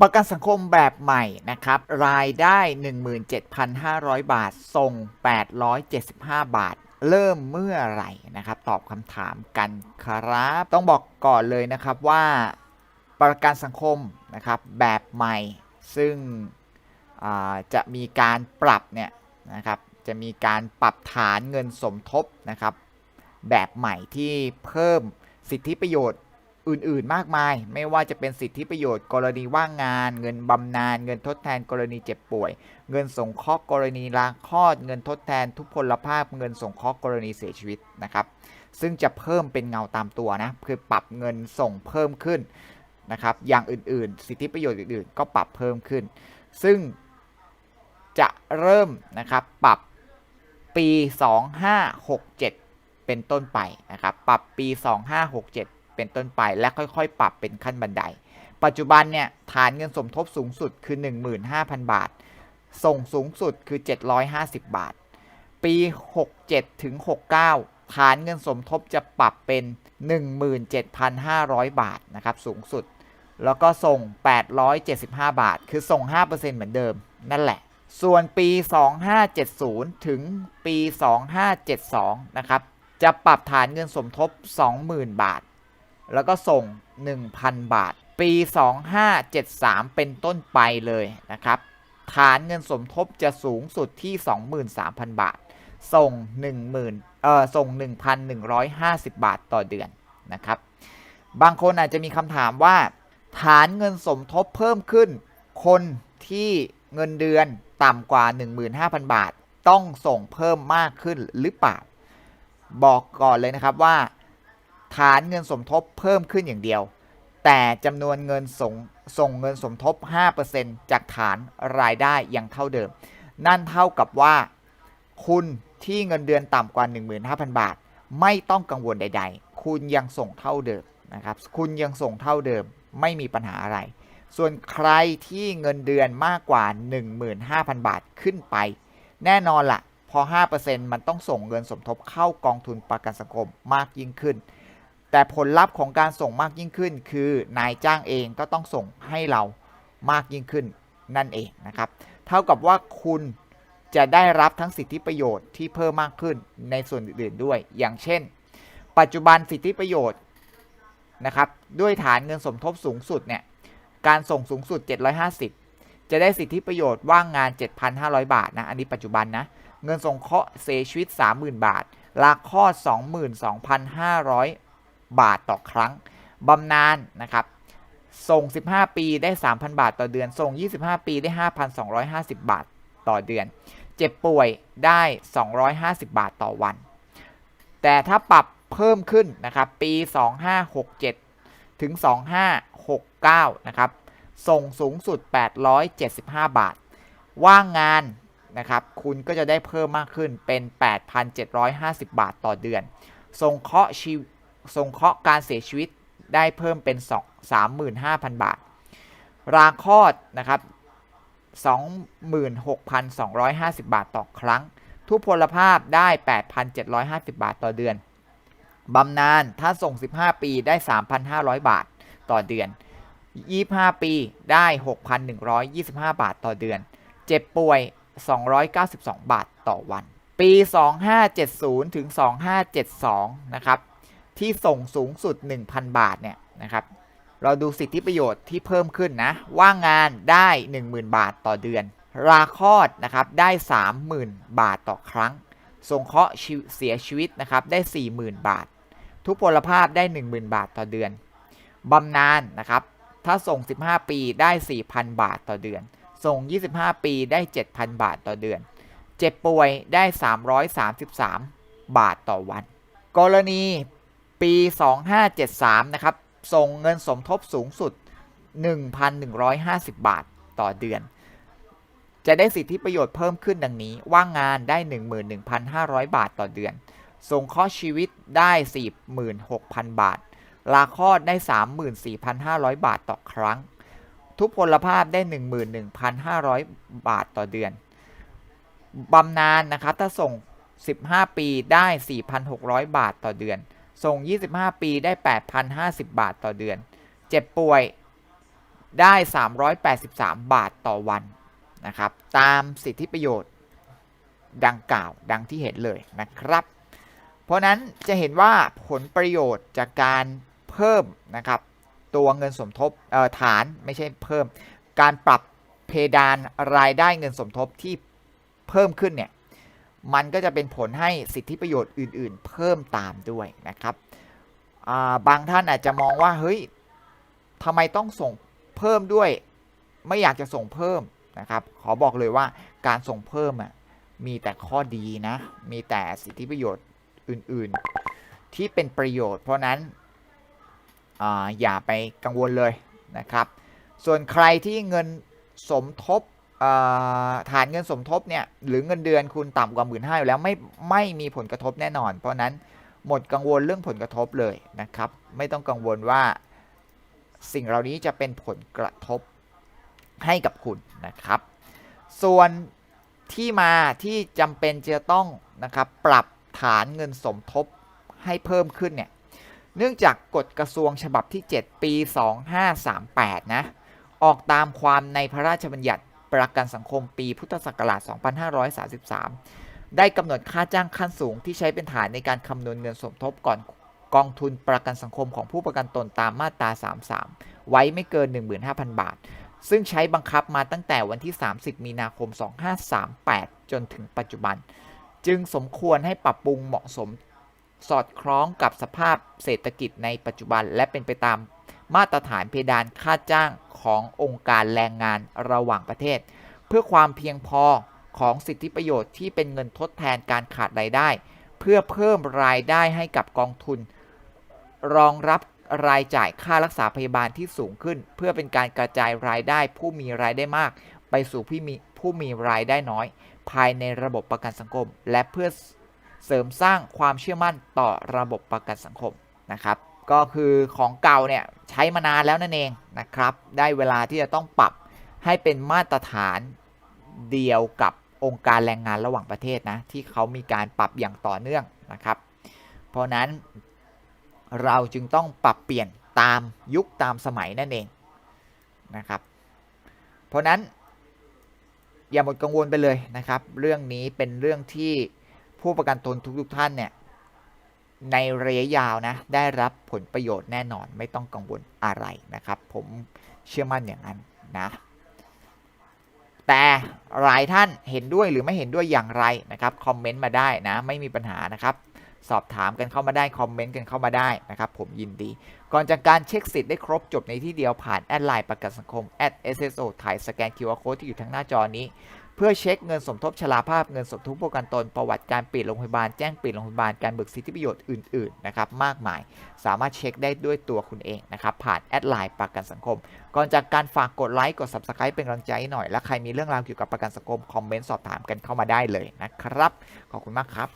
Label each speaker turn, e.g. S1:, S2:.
S1: ประกันสังคมแบบใหม่นะครับ รายได้ 17,500 บาท ส่ง 875 บาท เริ่มเมื่อไหร่นะครับ ตอบคำถามกันครับ ต้องบอกก่อนเลยนะครับว่าประกันสังคมนะครับแบบใหม่ ซึ่งจะมีการปรับเนี่ยนะครับ จะมีการปรับฐานเงินสมทบนะครับ แบบใหม่ที่เพิ่มสิทธิประโยชน์ อื่นๆ มากมาย ไม่ว่าจะเป็นสิทธิประโยชน์กรณีว่างงาน เงินบำนาญเงินทดแทนกรณีเจ็บป่วย เงินสงเคราะห์กรณีลาคลอด เงินทดแทนทุพพลภาพ เงินสงเคราะห์กรณีเสียชีวิตนะครับซึ่งจะเพิ่มเป็นเงาตามตัวนะคือปรับเงินส่งเพิ่มขึ้นนะครับอย่างอื่นๆ สิทธิประโยชน์อื่นๆ ก็ปรับเพิ่มขึ้น ซึ่งจะเริ่มนะครับปรับปี 2567 เป็นต้นไปนะครับปรับปี 2567 เป็นต้นไปและค่อยๆ ปรับเป็นขั้นบันได ปัจจุบันเนี่ยฐานเงินสมทบสูงสุดคือ 15,000 บาท ส่งสูงสุดคือ 750 บาท ปี 67ถึง69 ฐานเงินสมทบจะปรับเป็น 17,500 บาทนะครับสูงสุด แล้วก็ส่ง 875 บาท คือส่ง 5%เหมือนเดิมนั่นแหละส่วนปี 2570 ถึงปี 2572 นะครับ จะปรับฐานเงินสมทบ 20,000 บาท แล้วก็ส่ง 1,000 บาท ปี 2573 เป็นต้นไปเลยนะครับ ฐานเงินสมทบจะสูงสุดที่ 23,000 บาท ส่ง 10,000เอ่อส่ง 1,150 บาทต่อเดือนนะครับ บางคนอาจจะมีคำถามว่า ฐานเงินสมทบเพิ่มขึ้น คนที่เงินเดือนต่ำกว่า 15,000 บาท ต้องส่งเพิ่มมากขึ้นหรือเปล่า บอกก่อนเลยนะครับว่า ฐานเงินสมทบเพิ่มขึ้นอย่างเดียว แต่จำนวนเงินส่งส่งเงินสมทบ 5%จากฐานรายได้ยังเท่าเดิม นั่นเท่ากับว่า คุณที่เงินเดือนต่ำกว่า 15,000 บาท ไม่ต้องกังวลใด ๆ คุณยังส่งเท่าเดิมนะครับ คุณยังส่งเท่าเดิมไม่มีปัญหาอะไร ส่วนใครที่เงินเดือนมากกว่า 15,000 บาทขึ้นไป แน่นอนละ่ะ พอ 5%มันต้องส่งเงินสมทบเข้ากองทุนประกันสังคมมากยิ่งขึ้น แต่ผลลัพธ์ของการส่งมากยิ่งขึ้น คือนายจ้างเองก็ต้องส่งให้เรามากยิ่งขึ้นนั่นเองนะครับ เท่ากับว่าคุณจะได้รับทั้งสิทธิประโยชน์ที่เพิ่มมากขึ้นในส่วนอื่นๆด้วย อย่างเช่น ปัจจุบันสิทธิประโยชน์นะครับด้วยฐานเงินสมทบสูงสุดเนี่ยการส่งสูงสุด 750 จะได้สิทธิประโยชน์ว่างงาน 7,500 บาทนะอันนี้ปัจจุบันนะเงินสงเคราะห์เสียชีวิต 30,000 บาทลาคลอด22,500 บาทต่อครั้งบำนาญนะครับส่ง 15 ปีได้ 3,000 บาทต่อเดือน ส่ง 25 ปีได้ 5,250 บาทต่อเดือน เจ็บป่วยได้ 250 บาทต่อวัน แต่ถ้าปรับเพิ่มขึ้นนะครับปี 2567 ถึง 2569 นะครับ ส่งสูงสุด 875 บาท ว่างงานนะครับ คุณก็จะได้เพิ่มมากขึ้นเป็น 8,750 บาทต่อเดือน ส่งเคาะชีว ส่งเคราะห์การเสียชีวิตได้เพิ่มเป็น2 35,000 บาท ราคลอดนะครับ 26,250 บาทต่อครั้ง ทุพพลภาพได้ 8,750 บาทต่อเดือน บำนาญถ้าส่ง 15 ปีได้ 3,500 บาทต่อเดือน 25 ปีได้ 6,125 บาทต่อเดือน เจ็บป่วย 292 บาทต่อวัน ปี 2570 ถึง 2572 นะครับ ที่ส่งสูงสุด 1,000 บาทเนี่ยนะครับ เราดูสิทธิประโยชน์ที่เพิ่มขึ้นนะ ว่างงานได้ 10,000 บาทต่อเดือน ราคลอดนะครับได้ 30,000 บาทต่อครั้ง สงเคราะห์เสียชีวิตนะครับได้ 40,000 บาท ทุพพลภาพได้ 10,000 บาทต่อเดือนบำนาญนะครับ ถ้าส่ง 15 ปีได้ 4,000 บาทต่อเดือน ส่ง 25 ปีได้ 7,000 บาทต่อเดือน เจ็บป่วยได้ 333 บาทต่อวัน กรณี ปี 2573 นะครับ ส่งเงินสมทบสูงสุด 1,150 บาทต่อเดือน จะได้สิทธิประโยชน์เพิ่มขึ้นดังนี้ ว่างงานได้ 11,500 บาทต่อเดือน ส่งข้อชีวิตได้ 46,000 บาท ลาคลอดได้ 34,500 บาทต่อครั้ง ทุพพลภาพได้ 11,500 บาทต่อเดือน บำนาญนะครับ ถ้าส่ง 15 ปีได้ 4,600 บาทต่อเดือน ส่ง 25 ปีได้ 8,050 บาทต่อเดือน เจ็บป่วยได้ 383 บาทต่อวันนะครับ ตามสิทธิประโยชน์ดังกล่าวดังที่เห็นเลยนะครับ เพราะนั้นจะเห็นว่าผลประโยชน์จากการเพิ่มนะครับ ตัวเงินสมทบเอ่อฐานไม่ใช่เพิ่ม การปรับเพดานรายได้เงินสมทบที่เพิ่มขึ้นเนี่ย มันก็จะเป็นผลให้สิทธิประโยชน์อื่น ๆ เพิ่มตามด้วยนะครับาบางท่านอาจจะมองว่าเฮ้ยทำไมต้องส่งเพิ่มด้วย ไม่อยากจะส่งเพิ่มนะครับ ขอบอกเลยว่าการส่งเพิ่มมีแต่ข้อดีนะ มีแต่สิทธิประโยชน์อื่น ๆ ที่เป็นประโยชน์ เพราะนั้นออย่าไปกังวลเลยนะครับ ส่วนใครที่เงินสมทบ ฐานเงินสมทบเนี่ยหรือเงินเดือนคุณต่ำกว่าหมื่นห้าอยู่แล้วไม่ไม่มีผลกระทบแน่นอน เพราะนั้นหมดกังวลเรื่องผลกระทบเลยนะครับ ไม่ต้องกังวลว่าสิ่งเหล่านี้จะเป็นผลกระทบให้กับคุณนะครับ ส่วนที่มาที่จำเป็นจะต้องนะครับปรับฐานเงินสมทบให้เพิ่มขึ้นเนี่ยเนื่องจากกฎกระทรวงฉบับที่ 7 ปี 2538 นะ ออกตามความในพระราชบัญญัติ ประกันสังคมปีพุทธศักราช 2533 ได้กำหนดค่าจ้างขั้นสูงที่ใช้เป็นฐานในการคำนวณเงินสมทบก่อนกองทุนประกันสังคมของผู้ประกันตนตามมาตรา 33 ไว้ไม่เกิน 15,000 บาท ซึ่งใช้บังคับมาตั้งแต่วันที่ 30 มีนาคม 2538 จนถึงปัจจุบัน จึงสมควรให้ปรับปรุงเหมาะสมสอดคล้องกับสภาพเศรษฐกิจในปัจจุบันและเป็นไปตาม มาตรฐานเพดานค่าจ้างขององค์การแรงงานระหว่างประเทศ เพื่อความเพียงพอของสิทธิประโยชน์ที่เป็นเงินทดแทนการขาดรายได้ เพื่อเพิ่มรายได้ให้กับกองทุน รองรับรายจ่ายค่ารักษาพยาบาลที่สูงขึ้น เพื่อเป็นการกระจายรายได้ผู้มีรายได้มาก ไปสู่ผู้มีผู้มีรายได้น้อย ภายในระบบประกันสังคม และเพื่อเสริมสร้างความเชื่อมั่นต่อระบบประกันสังคมนะครับ ก็คือของเก่าเนี่ยใช้มานานแล้วนั่นเองนะครับ ได้เวลาที่จะต้องปรับให้เป็นมาตรฐานเดียวกับองค์การแรงงานระหว่างประเทศนะที่เขามีการปรับอย่างต่อเนื่องนะครับ เพราะนั้นเราจึงต้องปรับเปลี่ยนตามยุคตามสมัยนั่นเองนะครับ เพราะนั้นอย่าหมดกังวลไปเลยนะครับ เรื่องนี้เป็นเรื่องที่ผู้ประกันตนทุกๆทท่านเนี่ย ในระยะยาวนะได้รับผลประโยชน์แน่นอนไม่ต้องกังวลอะไรนะครับ ผมเชื่อมั่นอย่างนั้นนะแต่หลายท่านเห็นด้วยหรือไม่เห็นด้วยอย่างไรนะครับคอมเมนต์มาได้นะไม่มีปัญหานะครับ สอบถามกันเข้ามาได้คอมเมนต์กันเข้ามาได้นะครับ ผมยินดี ก่อนจากการเช็คสิทธิ์ได้ครบจบในที่เดียวผ่านแอดไลน์ประกันสังคม @sso ถ่ายสแกน QR Code ที่อยู่ทางหน้าจอนี้ เพื่อเช็คเงินสมทบชราภาพเงินสมทบประกันตนประวัติการปิดโรงพยาบาลแจ้งปิดโรงพยาบาลการเบิกสิทธิประโยชน์อื่นๆนะครับมากมาย สามารถเช็คได้ด้วยตัวคุณเองนะครับผ่านแอดไลน์ประกันสังคม ก่อนจากการฝากกดไลค์กด Subscribe เป็นกำลังใจหน่อยและใครมีเรื่องราวเกี่ยวกับประกันสังคมคอมเมนต์สอบถามกันเข้ามาได้เลยนะครับขอบคุณมากครับ